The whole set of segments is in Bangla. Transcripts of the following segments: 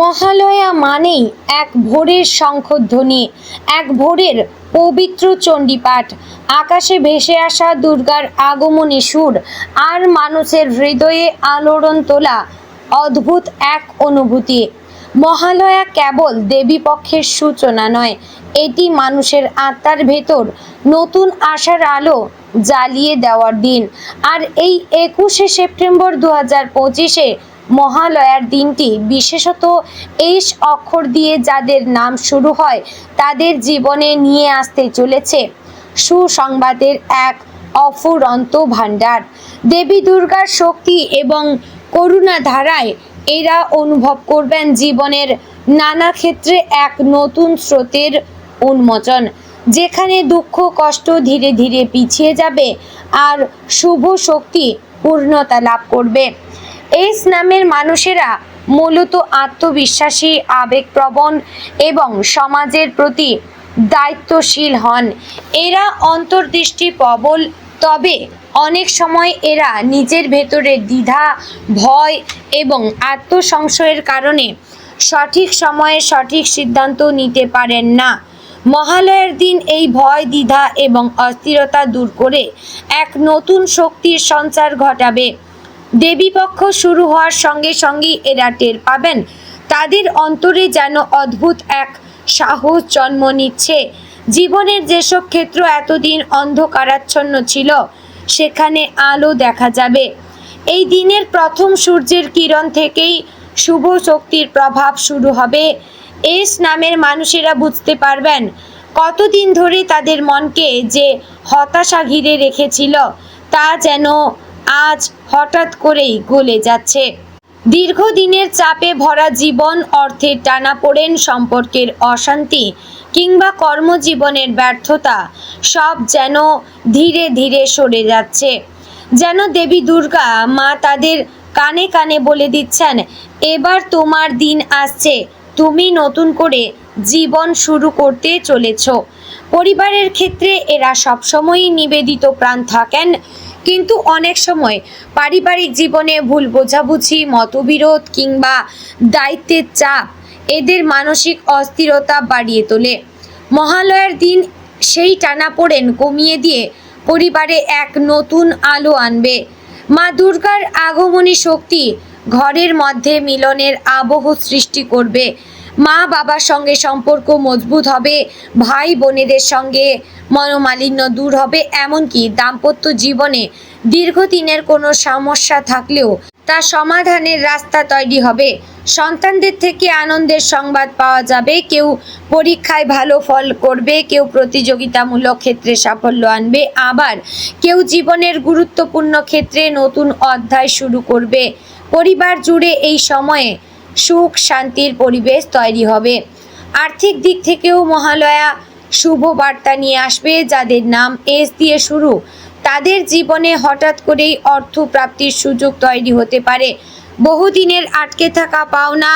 মহালয়া মানেই এক ভোরের শঙ্খধ্বনি এক ভোরের পবিত্র চণ্ডীপাঠ। আকাশে ভেসে আসা দুর্গার আগমনী সুর আর মানুষের হৃদয়ে আলোড়ন তোলা অদ্ভুত এক অনুভূতি। মহালয়া কেবল দেবীপক্ষের সূচনা নয়, এটি মানুষের আত্মার ভেতর নতুন আশার আলো জ্বালিয়ে দেওয়ার দিন। আর এই একুশে সেপ্টেম্বর দু হাজার পঁচিশে মহালয়ার দিনটি, বিশেষত এইস অক্ষর দিয়ে যাদের নাম শুরু হয়, তাদের জীবনে নিয়ে আসতে চলেছে সুসংবাদের এক অফুরন্ত ভাণ্ডার। দেবী দুর্গার শক্তি এবং করুণা ধারায় এরা অনুভব করবেন জীবনের নানা ক্ষেত্রে এক নতুন স্রোতের উন্মোচন, যেখানে দুঃখ, কষ্ট ধীরে ধীরে পিছিয়ে যাবে আর শুভ শক্তি পূর্ণতা লাভ করবে। এইস নামের মানুষেরা মূলত আত্মবিশ্বাসী, আবেগপ্রবণ এবং সমাজের প্রতি দায়িত্বশীল হন। এরা অন্তর্দৃষ্টি প্রবল, তবে অনেক সময় এরা নিজের ভেতরে দ্বিধা, ভয় এবং আত্মসংশয়ের কারণে সঠিক সময়ে সঠিক সিদ্ধান্ত নিতে পারেন না। মহালয়ের দিন এই ভয়, দ্বিধা এবং অস্থিরতা দূর করে এক নতুন শক্তির সঞ্চার ঘটাবে। দেবীপক্ষ শুরু হওয়ার সঙ্গে সঙ্গেই এরা টের পাবেন। তাদের অন্তরে যেন অদ্ভুত এক সাহস জন্ম নিচ্ছে। জীবনের যেসব ক্ষেত্র এতদিন অন্ধকারাচ্ছন্ন ছিল, সেখানে আলো দেখা যাবে। এই দিনের প্রথম সূর্যের কিরণ থেকেই শুভ শক্তির প্রভাব শুরু হবে। এস নামের মানুষেরা বুঝতে পারবেন, কতদিন ধরে তাদের মনকে যে হতাশা ঘিরে রেখেছিল, তা যেন আজ হঠাৎ করেই গলে যাচ্ছে। দীর্ঘদিনের চাপে ভরা জীবন অর্থের টানাপোড়েন সম্পর্কের অশান্তি কিংবা কর্মজীবনের ব্যর্থতা, সব যেন ধীরে ধীরে সরে যাচ্ছে। যেন দেবী দুর্গা মা তাদের কানে কানে বলে দিচ্ছেন, এবার তোমার দিন আসছে, তুমি নতুন করে জীবন শুরু করতে চলেছ। পরিবারের ক্ষেত্রে এরা সবসময়ই নিবেদিত প্রাণ থাকেন। কিন্তু অনেক সময় পারিবারিক জীবনে ভুল বোঝাবুঝি, মতবিরোধ কিংবা দায়িত্বের চাপ এদের মানসিক অস্থিরতা বাড়িয়ে তোলে। মহালয়ার দিন সেই টানাপোড়েন কমিয়ে দিয়ে পরিবারে এক নতুন আলো আনবে। মা দুর্গার আগমনী শক্তি ঘরের মধ্যে মিলনের আবহ সৃষ্টি করবে। মা বাবার সঙ্গে সম্পর্ক মজবুত হবে, ভাই বোনেদের সঙ্গে মনোমালিন্য দূর হবে, এমনকি দাম্পত্য জীবনে দীর্ঘদিনের কোনো সমস্যা থাকলেও তা সমাধানের রাস্তা তৈরি হবে। সন্তানদের থেকে আনন্দের সংবাদ পাওয়া যাবে, কেউ পরীক্ষায় ভালো ফল করবে, কেউ প্রতিযোগিতামূলক ক্ষেত্রে সাফল্য আনবে, আবার কেউ জীবনের গুরুত্বপূর্ণ ক্ষেত্রে নতুন অধ্যায় শুরু করবে। পরিবার জুড়ে এই সময়ে সুখ, শান্তির পরিবেশ তৈরি হবে। আর্থিক দিক থেকেও মহালয়া শুভ বার্তা নিয়ে আসবে, যাদের নাম এস দিয়ে শুরু। তাদের জীবনে হঠাৎ করেই অর্থ প্রাপ্তির সুযোগ তৈরি হতে পারে। বহুদিনের আটকে থাকা পাওনা,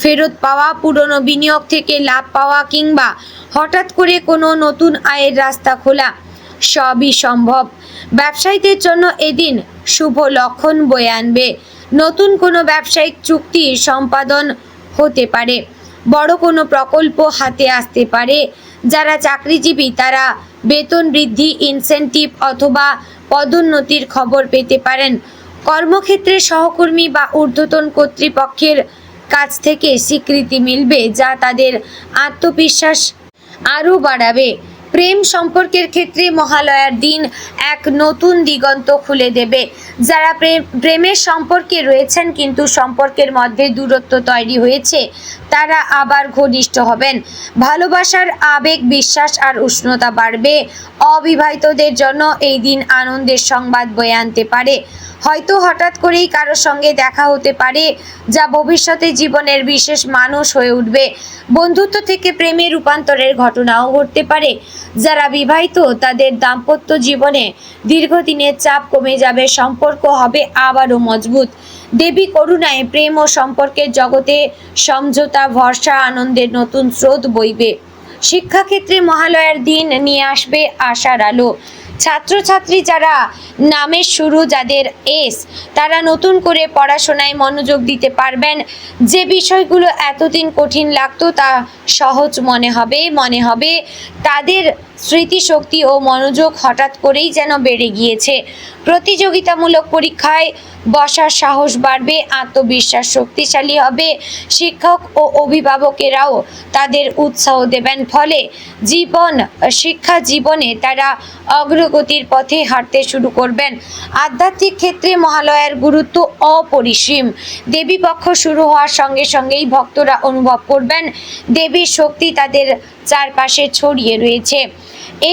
ফেরত পাওয়া, পুরনো বিনিয়োগ থেকে লাভ পাওয়া কিংবা হঠাৎ করে কোনো নতুন আয়ের রাস্তা খোলা, সবই সম্ভব। ব্যবসায়ীদের জন্য এদিন শুভ লক্ষণ বয়ে আনবে। নতুন কোনো ব্যবসায়িক চুক্তি সম্পাদন হতে পারে। বড় কোনো প্রকল্প হাতে আসতে পারে। যারা চাকরিজীবী, তারা বেতন বৃদ্ধি ইনসেনটিভ অথবা পদোন্নতির খবর পেতে পারেন। কর্মক্ষেত্রে সহকর্মী বা ঊর্ধ্বতন কর্তৃপক্ষের কাছ থেকে স্বীকৃতি মিলবে, যা তাদের আত্মবিশ্বাস আরও বাড়াবে। প্রেম সম্পর্কের ক্ষেত্রে মহালয়ার দিন এক নতুন দিগন্ত খুলে দেবে। যারা প্রেম প্রেমের সম্পর্কে রয়েছেন কিন্তু সম্পর্কের মধ্যে দূরত্ব তৈরি হয়েছে, তারা আবার ঘনিষ্ঠ হবেন। ভালোবাসার আবেগ, বিশ্বাস আর উষ্ণতা বাড়বে। অবিবাহিতদের জন্য এই দিন আনন্দের সংবাদ বয়ে আনতে পারে। হয়তো হঠাৎ করেই কারোর সঙ্গে দেখা হতে পারে, যা ভবিষ্যতে জীবনের বিশেষ মানুষ হয়ে উঠবে। বন্ধুত্ব থেকে প্রেমে রূপান্তরের ঘটনাও ঘটতে পারে। যারা বিবাহিত, তাদের দাম্পত্য জীবনে দীর্ঘদিনের চাপ কমে যাবে, সম্পর্ক হবে আবারও মজবুত। দেবী করুণায় প্রেম ও সম্পর্কের জগতে সমঝোতা, ভরসা, আনন্দের নতুন স্রোত বইবে। শিক্ষাক্ষেত্রে মহালয়ার দিন নিয়ে আসবে আশার আলো। ছাত্রছাত্রী যারা নামের শুরু যাদের এস তারা নতুন করে পড়াশোনায় মনোযোগ দিতে পারবেন। যে বিষয়গুলো এতদিন কঠিন লাগতো তা সহজ মনে হবে মনে হবে। তাদের স্মৃতিশক্তি ও মনোযোগ হঠাৎ করেই যেন বেড়ে গিয়েছে। প্রতিযোগিতামূলক পরীক্ষায় বসার সাহস বাড়বে, আত্মবিশ্বাস শক্তিশালী হবে, শিক্ষক ও অভিভাবকেরাও তাদের উৎসাহ দেবেন। ফলে জীবন, শিক্ষা জীবনে তারা অগ্রগতির পথে হাঁটতে শুরু করবেন। আধ্যাত্মিক ক্ষেত্রে মহালয়ার গুরুত্ব অপরিসীম। দেবী পক্ষ শুরু হওয়ার সঙ্গে সঙ্গেই ভক্তরা অনুভব করবেন, দেবীর শক্তি তাদের চারপাশে ছড়িয়ে রয়েছে।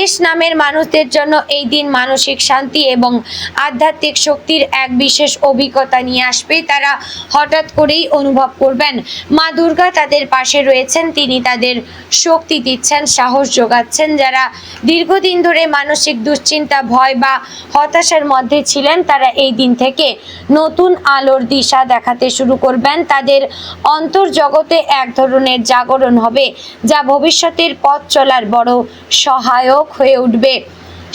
এস নামের মানুষদের জন্য এই দিন মানসিক শান্তি এবং আধ্যাত্মিক শক্তির এক বিশেষ অভিজ্ঞতা নিয়ে আসবে। তারা হঠাৎ করেই অনুভব করবেন, মা দুর্গা তাদের পাশে রয়েছেন, তিনি তাদের শক্তি দিচ্ছেন, সাহস যোগাচ্ছেন। যারা দীর্ঘদিন ধরে মানসিক দুশ্চিন্তা, ভয় বা হতাশার মধ্যে ছিলেন, তারা এই দিন থেকে নতুন আলোর দিশা দেখাতে শুরু করবেন। তাদের অন্তর্জগতে এক ধরনের জাগরণ হবে, যা ভবিষ্যতের পথ চলার বড় সহায়ক হয়ে উঠবে।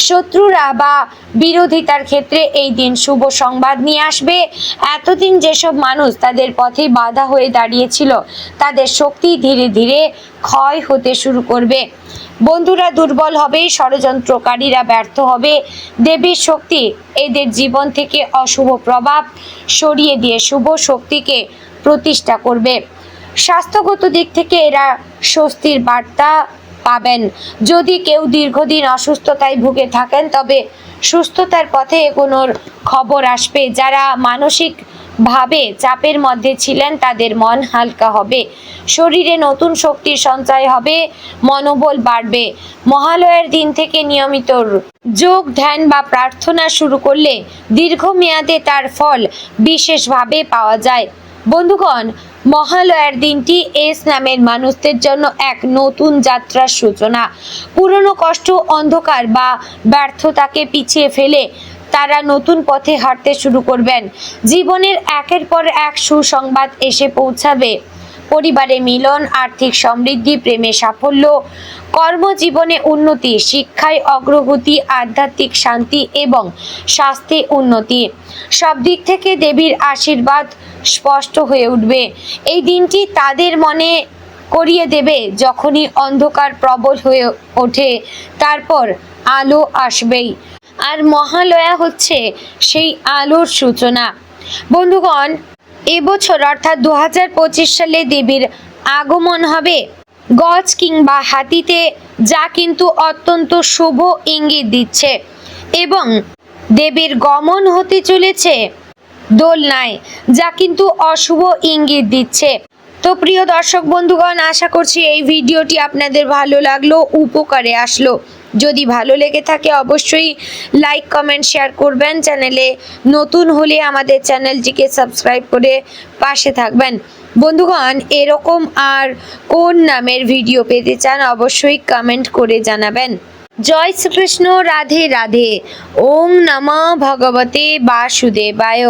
শত্রুরা বা বিরোধিতার ক্ষেত্রে এই দিন শুভ সংবাদ নিয়ে আসবে। এতদিন যেসব মানুষ তাদের পথে বাধা হয়ে দাঁড়িয়েছিল, তাদের শক্তি ধীরে ধীরে ক্ষয় হতে শুরু করবে। বন্ধুরা, দুর্বল হবে, ষড়যন্ত্রকারীরা ব্যর্থ হবে। দেবীর শক্তি এদের জীবন থেকে অশুভ প্রভাব সরিয়ে দিয়ে শুভ শক্তিকে প্রতিষ্ঠা করবে। স্বাস্থ্যগত দিক থেকে এরা স্বস্তির বার্তা পাবেন। যদি কেউ দীর্ঘদিন অসুস্থতায় ভুগে থাকেন, তবে সুস্থতার পথে এগোনোর খবর আসবে। যারা মানসিক ভাবে চাপের মধ্যে ছিলেন, তাদের মন হালকা হবে। শরীরে নতুন শক্তির সঞ্চয় হবে, মনোবল বাড়বে। মহালয়ার দিন থেকে নিয়মিত যোগ, ধ্যান বা প্রার্থনা শুরু করলে দীর্ঘমেয়াদে তার ফল বিশেষভাবে পাওয়া যায়। বন্ধুগণ মহালয়ার দিনটি এস নামের মানুষদের জন্য এক নতুন যাত্রার সূচনা। পুরনো কষ্ট, অন্ধকার বা ব্যর্থতাকে পিছিয়ে ফেলে তারা নতুন পথে হাঁটতে শুরু করবেন। জীবনের একের পর এক সুসংবাদ এসে পৌঁছাবে। পরিবারে মিলন, আর্থিক সমৃদ্ধি প্রেমে সাফল্য, কর্মজীবনে উন্নতি, শিক্ষায় অগ্রগতি, আধ্যাত্মিক শান্তি এবং স্বাস্থ্যে উন্নতি। সব দিক থেকে দেবীর আশীর্বাদ স্পষ্ট হয়ে উঠবে। এই দিনটি তাদের মনে করিয়ে দেবে যখনই অন্ধকার প্রবল হয়ে ওঠে, তারপর আলো আসবেই। আর মহালয়া হচ্ছে সেই আলোর সূচনা। বন্ধুগণ এবছর অর্থাৎ দু হাজার পঁচিশ সালে দেবীর আগমন হবে। গজ কিংবা হাতিতে যা কিন্তু অত্যন্ত শুভ ইঙ্গিত দিচ্ছে এবং দেবীর গমন হতে চলেছে দোলনায়, যা কিন্তু অশুভ ইঙ্গিত দিচ্ছে। তো প্রিয় দর্শক বন্ধুগণ, আশা করছি এই ভিডিওটি আপনাদের ভালো লাগল, উপকারে আসলো। যদি ভালো লেগে থাকে অবশ্যই লাইক কমেন্ট শেয়ার করবেন। চ্যানেলে নতুন হলে আমাদের চ্যানেলটিকে সাবস্ক্রাইব করে পাশে থাকবেন। বন্ধুগণ, এরকম আর কোন নামের ভিডিও পেতে চান অবশ্যই কমেন্ট করে জানাবেন। জয় শ্রীকৃষ্ণ, রাধে রাধে। ওম নমঃ ভগবতে বাসুদেবায়।